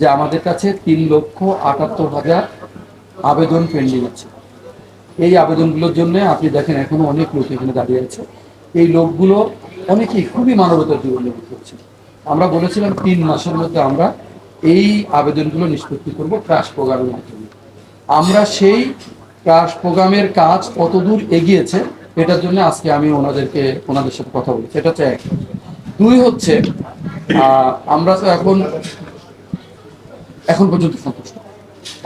যে আমাদের কাছে তিন লক্ষ আটাত্তর হাজার আবেদন পেন্ডিং আছে। এই আবেদনগুলোর জন্য আপনি দেখেন এখনও অনেক লোক এখানে দাঁড়িয়ে আছে। এই লোকগুলো অনেকেই খুবই মানবতার জীবন করছে। আমরা বলেছিলাম তিন মাসের মধ্যে আমরা এই আবেদনগুলো নিষ্পত্তি করব ক্রাশ প্রোগ্রামের মাধ্যমে। আমরা সেই ক্রাশ প্রোগ্রামের কাজ কতদূর এগিয়েছে এটার জন্য আজকে আমি ওনাদেরকে, ওনাদের সাথে কথা বলেছি। এটা হচ্ছে এক। দুই হচ্ছে আমরা তো এখন এখন পর্যন্ত সন্তুষ্ট।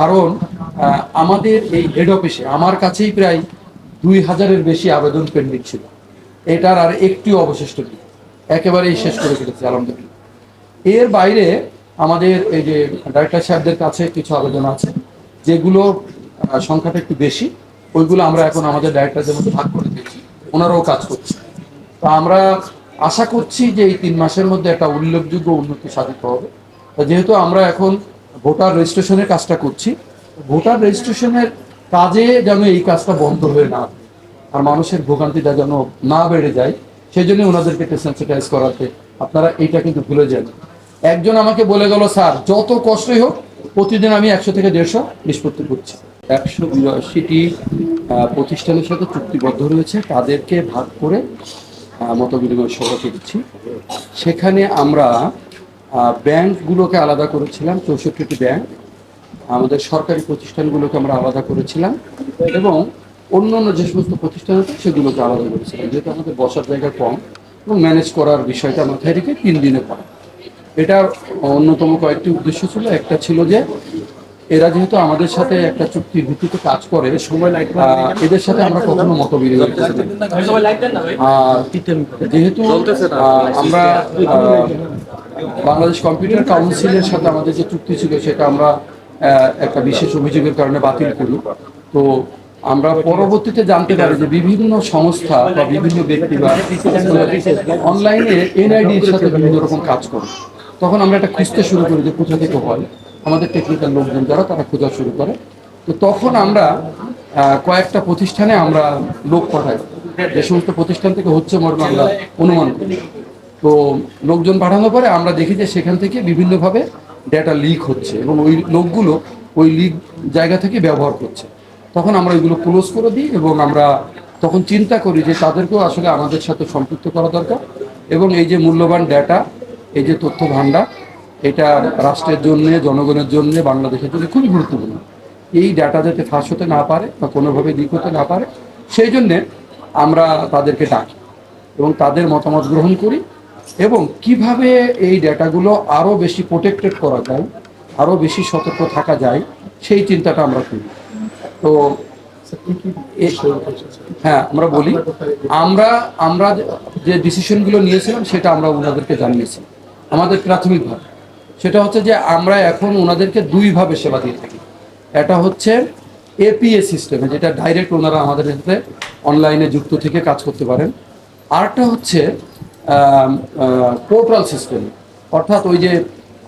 কারণ আমাদের এই হেড অফিসে আমার কাছেই প্রায় দুই হাজারের বেশি আবেদন পেন্ডিং ছিল। এটার আর একটিও অবশিষ্ট নেই। একেবারেই শেষ করে ফেলেছি, আলহামদুলিল্লাহ। এর বাইরে আমাদের এই যে ডাইরেক্টর সাহেবদের কাছে কিছু আবেদন আছে, যেগুলো সংখ্যাটা একটু বেশি, ওইগুলো আমরা এখন আমাদের ডাইরেক্টরদের মধ্যে ভাগ করে দিয়েছি। ওনারাও কাজ করছে তো আমরা আশা করছি যে এই তিন মাসের মধ্যে একটা উল্লেখযোগ্য উন্নতি সাধিত হবে। যেহেতু আমরা এখন ভোটার রেজিস্ট্রেশনের কাজটা করছি। ভোটার রেজিস্ট্রেশনের কাজে যেন এই কাজটা বন্ধ হয়ে না। আর মানুষের ভোগান্তিটা যেন না বেড়ে যায় সেই জন্য ওনাদেরকে একটু সেন্সিটাইজ করাতে আপনারা এইটা কিন্তু ভুলে যান। একজন আমাকে বলে গেল, স্যার, যত কষ্টই হোক, প্রতিদিন আমি একশো থেকে দেড়শো নিষ্পত্তি করছি। একশো বিরাশিটি প্রতিষ্ঠানের সাথে চুক্তিবদ্ধ রয়েছে, তাদেরকে ভাগ করে মত বিনিময় সভাকে দিচ্ছি সেখানে আমরা ব্যাংকগুলোকে আলাদা করেছিলাম চৌষট্টিটি ব্যাংক। আমাদের সরকারি প্রতিষ্ঠানগুলোকে আমরা আলাদা করেছিলাম এবং অন্য অন্য যে সমস্ত প্রতিষ্ঠান আছে সেগুলোকে আলাদা করেছিলাম। যেহেতু আমাদের বসার জায়গা কম এবং ম্যানেজ করার বিষয়টা মাথায় রেখে তিন দিনে করা। এটার অন্যতম কয়েকটি উদ্দেশ্য ছিল। একটা ছিল যে এরা যেহেতু আমাদের সাথে একটা চুক্তি ভিত্তিতে কাজ করে সময় এদের সাথে আমরা কখনো মত বিনিময় করতে পারি না। আর যেহেতু আমরা বাংলাদেশ কম্পিউটার কাউন্সিলের সাথে আমাদের যে চুক্তি ছিল সেটা আমরা একটা বিশেষ অভিযোগের কারণে বাতিল করি তো আমরা পরবর্তীতে জানতে পারি যে বিভিন্ন সংস্থা বা বিভিন্ন ব্যক্তি বা অনলাইনে এনআইডির সাথে বিভিন্ন রকম কাজ করে। তখন আমরা একটা খুঁজতে শুরু করি যে কোথা থেকে হয়। আমাদের টেকনিক্যাল লোকজন যারা, তারা খোঁজা শুরু করে। তো তখন আমরা কয়েকটা প্রতিষ্ঠানে আমরা লোক পাঠাই। যে সমস্ত প্রতিষ্ঠান থেকে হচ্ছে মর্মে আমরা অনুমান করি। তো লোকজন পাঠানোর পরে আমরা দেখি যে সেখান থেকে বিভিন্নভাবে ডেটা লিক হচ্ছে এবং ওই লোকগুলো ওই লিক জায়গা থেকে ব্যবহার করছে। তখন আমরা ওইগুলো ক্লোজ করে দিই এবং আমরা তখন চিন্তা করি যে তাদেরকেও আসলে আমাদের সাথে সম্পৃক্ত করা দরকার এবং এই যে মূল্যবান ডেটা এই যে তথ্য ভাণ্ডার এটা রাষ্ট্রের জন্য, জনগণের জন্য, বাংলাদেশের জন্য খুবই গুরুত্বপূর্ণ। এই ডাটা যাতে ফাঁস হতে না পারে বা কোনোভাবে লিক হতে না পারে, সেই জন্যে আমরা তাদেরকে ডাকি এবং তাদের মতামত গ্রহণ করি। এবং কীভাবে এই ডেটাগুলো আরও বেশি প্রোটেক্টেড করা যায় আরও বেশি সতর্ক থাকা যায় সেই চিন্তাটা আমরা করি। তো হ্যাঁ আমরা বলি আমরা আমরা যে ডিসিশনগুলো নিয়েছিলাম সেটা আমরা ওনাদেরকে জানিয়েছি। আমাদের প্রাথমিকভাবে সেটা হচ্ছে যে আমরা এখন ওনাদেরকে দুইভাবে সেবা দিয়ে থাকি। এটা হচ্ছে এপিএ সিস্টেমে যেটা ডাইরেক্ট ওনারা আমাদের সাথে অনলাইনে যুক্ত থেকে কাজ করতে পারেন। আরেকটা হচ্ছে পোর্টাল সিস্টেম অর্থাৎ ওই যে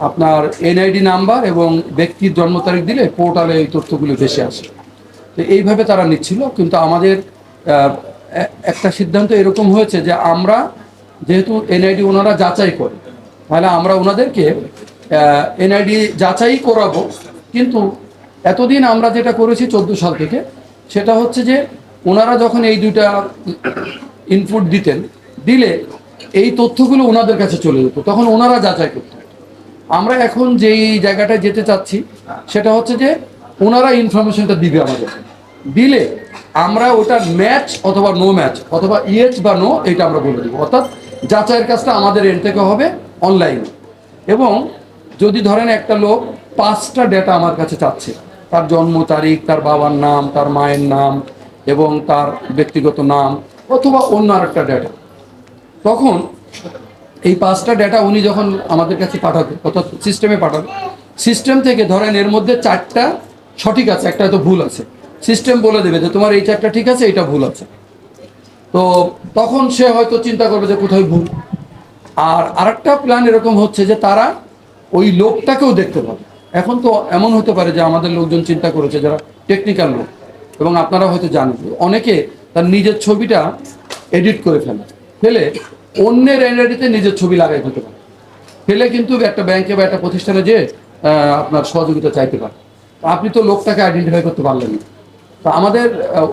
আপনার এনআইডি নাম্বার এবং ব্যক্তির জন্ম তারিখ দিলে পোর্টালে এই তথ্যগুলো ভেসে আসে। তো এইভাবে তারা নিচ্ছিল, কিন্তু আমাদের একটা সিদ্ধান্ত এরকম হয়েছে যে আমরা যেহেতু এনআইডি ওনারা যাচাই করে, তাহলে আমরা ওনাদেরকে এনআইডি যাচাই করাবো, কিন্তু এতদিন আমরা যেটা করেছি চোদ্দ সাল থেকে, সেটা হচ্ছে যে ওনারা যখন এই দুইটা ইনপুট দিতেন, দিলে এই তথ্যগুলো ওনাদের কাছে চলে যেত। তখন ওনারা যাচাই করতেন আমরা এখন যেই জায়গাটায় যেতে চাচ্ছি, সেটা হচ্ছে যে ওনারা ইনফরমেশনটা দিবে আমাদের। দিলে আমরা ওটা ম্যাচ অথবা নো ম্যাচ অথবা ইয়েস বা নো এটা আমরা বলে দেবো। অর্থাৎ যাচাইয়ের কাজটা আমাদের এন্ড থেকে হবে অনলাইনে এবং যদি ধরেন একটা লোক পাঁচটা ডেটা আমার কাছে চাচ্ছে, তার জন্ম তারিখ, তার বাবার নাম, তার মায়ের নাম এবং তার ব্যক্তিগত নাম অথবা অন্য আরেকটা ডেটা তখন এই পাঁচটা ডেটা উনি যখন আমাদের কাছে পাঠাবে, অর্থাৎ সিস্টেমে পাঠাবে সিস্টেম থেকে ধরেন এর মধ্যে চারটা সঠিক আছে, একটা তো ভুল আছে। সিস্টেম বলে দেবে যে তোমার এই চারটা ঠিক আছে এটা ভুল আছে। তো তখন সে হয়তো চিন্তা করবে যে কোথায় ভুল। আর আরেকটা প্ল্যান এরকম হচ্ছে যে তারা ওই লোকটাকেও দেখতে পাবে। এখন তো এমন হতে পারে যে আমাদের লোকজন চিন্তা করেছে যারা টেকনিক্যাল লোক, এবং আপনারা হয়তো জানেন। অনেকে তার নিজের ছবিটা এডিট করে ফেলে। ফেলে অন্যের এনআইডিতে নিজের ছবি লাগাই ফেলতে পারে। ফেলে কিন্তু একটা ব্যাংকে বা একটা প্রতিষ্ঠানে যে আপনার সহযোগিতা চাইতে পারে। আপনি তো লোকটাকে আইডেন্টিফাই করতে পারলেন না। তো আমাদের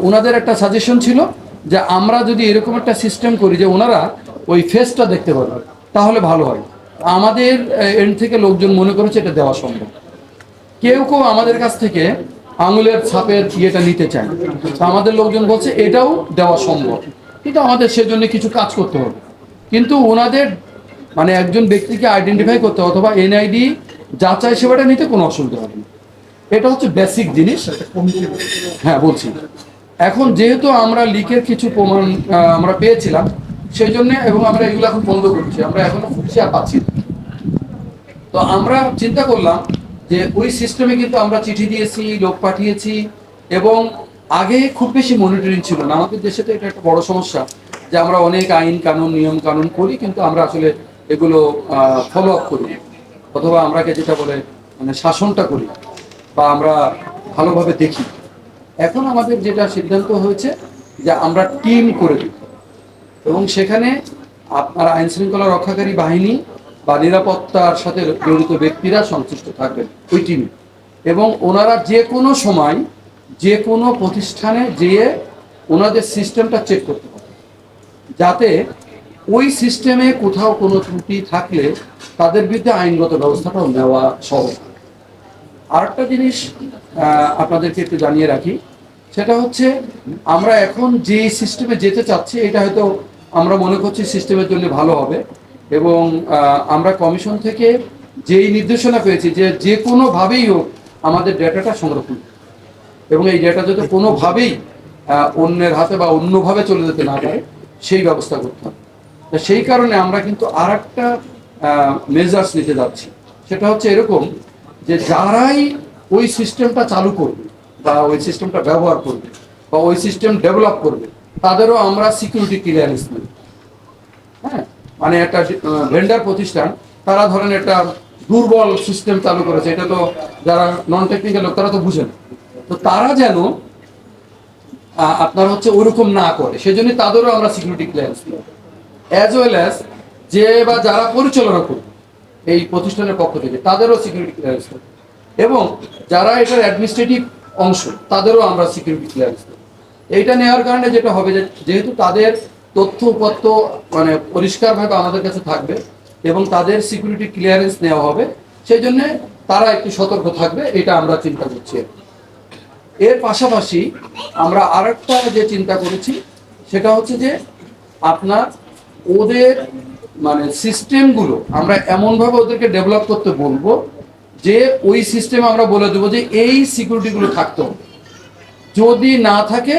ওনাদের একটা সাজেশন ছিল যে আমরা যদি এরকম একটা সিস্টেম করি যে ওনারা ওই ফেসটা দেখতে পারবে, তাহলে ভালো হয়। আমাদের এন্ড থেকে লোকজন মনে করেছে এটা দেওয়া সম্ভব। কেউ কেউ আমাদের কাছ থেকে আঙুলের ছাপের ইয়েটা নিতে চায়। আমাদের লোকজন বলছে এটাও দেওয়া সম্ভব। কিন্তু আমাদের সেজন্য কিছু কাজ করতে হবে। কিন্তু ওনাদের মানে একজন ব্যক্তিকে আইডেন্টিফাই করতে অথবা এনআইডি যাচাই সেবাটা নিতে কোনো অসুবিধা হবে এটা হচ্ছে বেসিক জিনিস। হ্যাঁ বলছি। এখন যেহেতু আমরা লিকের কিছু প্রমাণ আমরা পেয়েছিলাম সেই জন্য এবং আমরা এগুলো এখন বন্ধ করছি, আমরা এখনও আর পাচ্ছি। তো আমরা চিন্তা করলাম যে ওই সিস্টেমে কিন্তু আমরা চিঠি দিয়েছি, লোক পাঠিয়েছি এবং আগে খুব বেশি মনিটরিং ছিল না। আমাদের দেশে তো এটা একটা বড় সমস্যা যে আমরা অনেক আইন কানুন, নিয়ম কানুন করি, কিন্তু আমরা আসলে এগুলো ফলো আপ করি অথবা আমরাকে যেটা বলে মানে শাসনটা করি বা আমরা ভালোভাবে দেখি এখন আমাদের যেটা সিদ্ধান্ত হয়েছে যে আমরা টিম করে দিই। এবং সেখানে আপনার আইন শৃঙ্খলা রক্ষাকারী বাহিনী বা নিরাপত্তার সাথে জড়িত ব্যক্তিরা সংশ্লিষ্ট থাকবেন, ওই টিমে এবং ওনারা যে কোনো সময় যে কোনো প্রতিষ্ঠানে যেয়ে ওনাদের সিস্টেমটা চেক করতে পারে যাতে ওই সিস্টেমে কোথাও কোনো ত্রুটি থাকলে তাদের বিরুদ্ধে আইনগত ব্যবস্থাটাও নেওয়া সহজ আরেকটা জিনিস আপনাদেরকে একটু জানিয়ে রাখি, সেটা হচ্ছে আমরা এখন যে সিস্টেমে যেতে চাচ্ছি, এটা হয়তো আমরা মনে করছি সিস্টেমের জন্য ভালো হবে এবং আমরা কমিশন থেকে যেই নির্দেশনা পেয়েছি যে যে কোনোভাবেই হোক আমাদের ডেটাটা সংরক্ষণ। এবং এই ডেটা যাতে কোনোভাবেই অন্যের হাতে বা অন্যভাবে চলে যেতে না পারে, সেই ব্যবস্থা করতে হবে। সেই কারণে আমরা কিন্তু আর একটা মেজার্স নিতে যাচ্ছি। সেটা হচ্ছে এরকম যে যারাই ওই সিস্টেমটা চালু করবে বা ওই সিস্টেমটা ব্যবহার করবে বা ওই সিস্টেম ডেভেলপ করবে, তাদেরও আমরা সিকিউরিটি ক্লিয়ারেন্স নেব হ্যাঁ? মানে একটা ভেন্ডার প্রতিষ্ঠান, তারা ধরেন একটা দুর্বল সিস্টেম চালু করেছে। এটা তো যারা নন টেকনিক্যাল লোক, তারা তো বুঝে না। তো তারা যেন আপনার হচ্ছে ওরকম না করে। সেজন্য তাদেরও আমরা সিকিউরিটি ক্লিয়ারেন্স দিই। অ্যাজ ওয়েল অ্যাজ যে বা যারা পরিচালনা করবে এই প্রতিষ্ঠানের পক্ষ থেকে, তাদেরও সিকিউরিটি ক্লিয়ারেন্স দেবো এবং যারা এটার অ্যাডমিনিস্ট্রেটিভ অংশ, তাদেরও আমরা সিকিউরিটি ক্লিয়ারেন্স দেবো এইটা নেওয়ার কারণে যেটা হবে যে, যেহেতু তাদের তথ্য উপাত্ত মানে পরিষ্কারভাবে আমাদের কাছে থাকবে এবং তাদের সিকিউরিটি ক্লিয়ারেন্স নেওয়া হবে সেই জন্য তারা একটু সতর্ক থাকবে, এটা আমরা চিন্তা করছি। এর পাশাপাশি আমরা আরেকটা যে চিন্তা করেছি, সেটা হচ্ছে যে আপনার ওদের মানে সিস্টেমগুলো, আমরা এমনভাবে ওদেরকে ডেভেলপ করতে বলব যে ওই সিস্টেম আমরা বলে দেবো যে এই সিকিউরিটিগুলো থাকতে যদি না থাকে,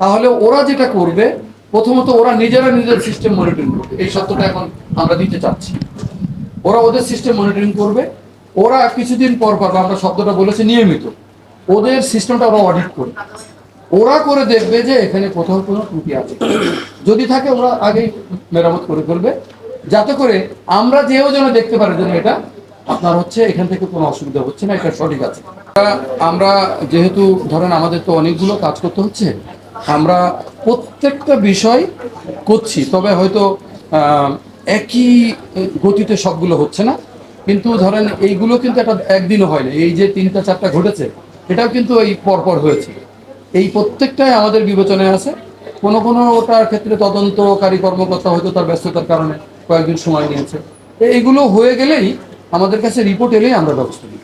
তাহলে ওরা যেটা করবে, প্রথমত ওরা নিজেরা নিজের সিস্টেম মনিটরিং করবে। এই সত্যটা এখন আমরা দিতে চাচ্ছি। ওরা ওদের সিস্টেম মনিটরিং করবে। ওরা কিছুদিন পর পর আমরা শব্দটা বলেছি নিয়মিত ওদের সিস্টেমটা ওরা অডিট করবে ওরা করে দেখবে যে এখানে কোথাও কোনো ত্রুটি আছে। যদি থাকে ওরা আগেই মেরামত করে ফেলবে। যাতে করে আমরা যেও যেন দেখতে পারি যেন এটা আপনার হচ্ছে এখান থেকে কোনো অসুবিধা হচ্ছে না, এটা সঠিক আছে। আমরা- যেহেতু ধরেন আমাদের তো অনেকগুলো কাজ করতে হচ্ছে, আমরা প্রত্যেকটা বিষয় করছি, তবে হয়তো একই গতিতে সবগুলো হচ্ছে না। কিন্তু ধরেন এইগুলো কিন্তু একটা একদিনও হয়নি এই যে তিনটা চারটা ঘটেছে এটাও কিন্তু এই পরপর হয়েছে। এই প্রত্যেকটাই আমাদের বিবেচনায় আছে। কোনো কোনো ওটার ক্ষেত্রে তদন্তকারী কর্মকর্তা হয়তো তার ব্যস্ততার কারণে কয়েকদিন সময় নিয়েছে। এইগুলো হয়ে গেলেই আমাদের কাছে রিপোর্ট এলেই আমরা ব্যবস্থা নিই।